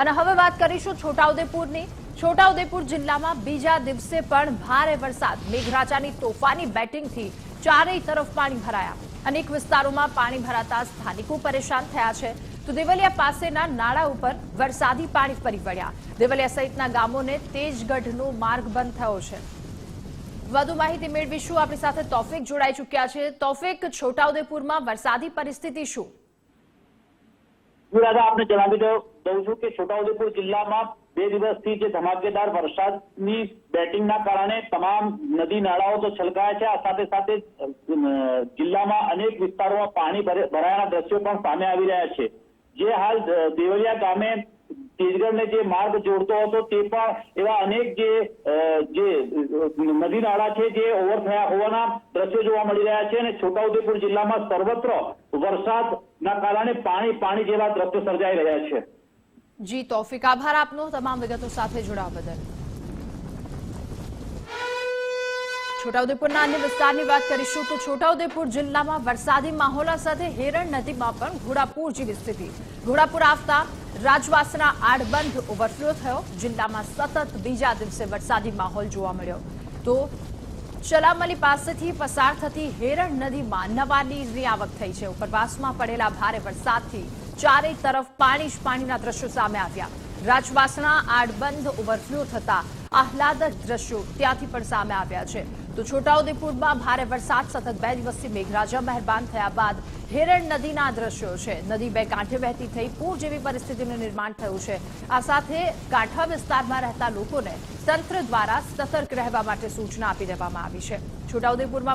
અને હવે વાત કરીશું છોટાઉદેપુરની. છોટાઉદેપુર જિલ્લામાં બીજા દિવસે પણ ભારે વરસાદ. મેઘરાજાની તોફાની બેટિંગથી ચારેય તરફ પાણી ભરાયા અનેક વિસ્તારોમાં પાણી ભરાતા સ્થાનિકો પરેશાન થયા છે. તો દેવલિયા પાસેના નાળા ઉપર વરસાદી પાણી ફરી વળ્યા. દેવલિયા સહિતના ગામોને તેજગઢનો માર્ગ બંધ થયો છે. વધુ માહિતી મેળવીશું. આપણી સાથે તોફિક જોડાઈ ચૂક્યા છે. તોફિક છોટાઉદેપુરમાં વરસાદી પરિસ્થિતિ શું? હું આપને જણાવી દઉં છું કે છોટાઉદેપુર જિલ્લામાં બે દિવસથી જે ધમાકેદાર વરસાદની બેટિંગના કારણે તમામ નદી, નાળાઓ તો છલકાયા છે. આ સાથે સાથે જિલ્લામાં અનેક વિસ્તારોમાં પાણી ભરે- ભરાયાના દ્રશ્યો પણ સામે આવી રહ્યા છે. જે હાલ દેવલિયા ગામે તેજગઢને જે માર્ગ જોડતો હતો તે પણ એવા અનેક જે જે, નદી, નાળા છે જે ઓવર થયા હોવાના દ્રશ્યો જોવા મળી રહ્યા છે અને છોટાઉદેપુર જિલ્લામાં સર્વત્ર વરસાદના કારણે પાણી પાણી જેવા દ્રશ્યો સર્જાઈ રહ્યા છે. જી, તોફિક આભાર આપનો. તમામ વિગતો સાથે જોડાવા બદલ. છોટાઉદેપુરના અન્ય વિસ્તારની વાત કરીશું તો છોટાઉદેપુર જિલ્લામાં વરસાદી માહોલ સાથે હેરણ નદીમાં પણ ઘોડાપુર જેવી સ્થિતિ. ઘોડાપુર આવતા રાજવાસના આડબંધ ઓવરફ્લો થયો. જિલ્લામાં સતત બીજા દિવસે વરસાદી માહોલ જોવા મળ્યો. તો ચલામલી પાસેથી પસાર થતી હેરણ નદીમાં નવા નીરની આવક થઈ છે. ઉપરવાસમાં પડેલા ભારે વરસાદથી ચારેય તરફ પાણી જ પાણીના દ્રશ્યો સામે આવ્યા. રાજવાસણા, આડબંધ, ઓવરફ્લો થતા આહલાદક દ્રશ્યો ત્યાંથી પણ સામે આવ્યા છે. તો છોટાઉદેપુરમાં ભારે વરસાદ, સતત બે દિવસથી મેઘરાજા મહેરબાન થયા બાદ હેરણ નદીના દ્રશ્યો છે. નદી બે કાંઠે વહેતી થઈ પૂર જેવી પરિસ્થિતિનું નિર્માણ થયું છે. આ સાથે કાંઠા વિસ્તારમાં રહેતા લોકોને તંત્ર દ્વારા સતર્ક રહેવા માટે સૂચના આપી દેવામાં આવી છે. છોટાઉદેપુરમાં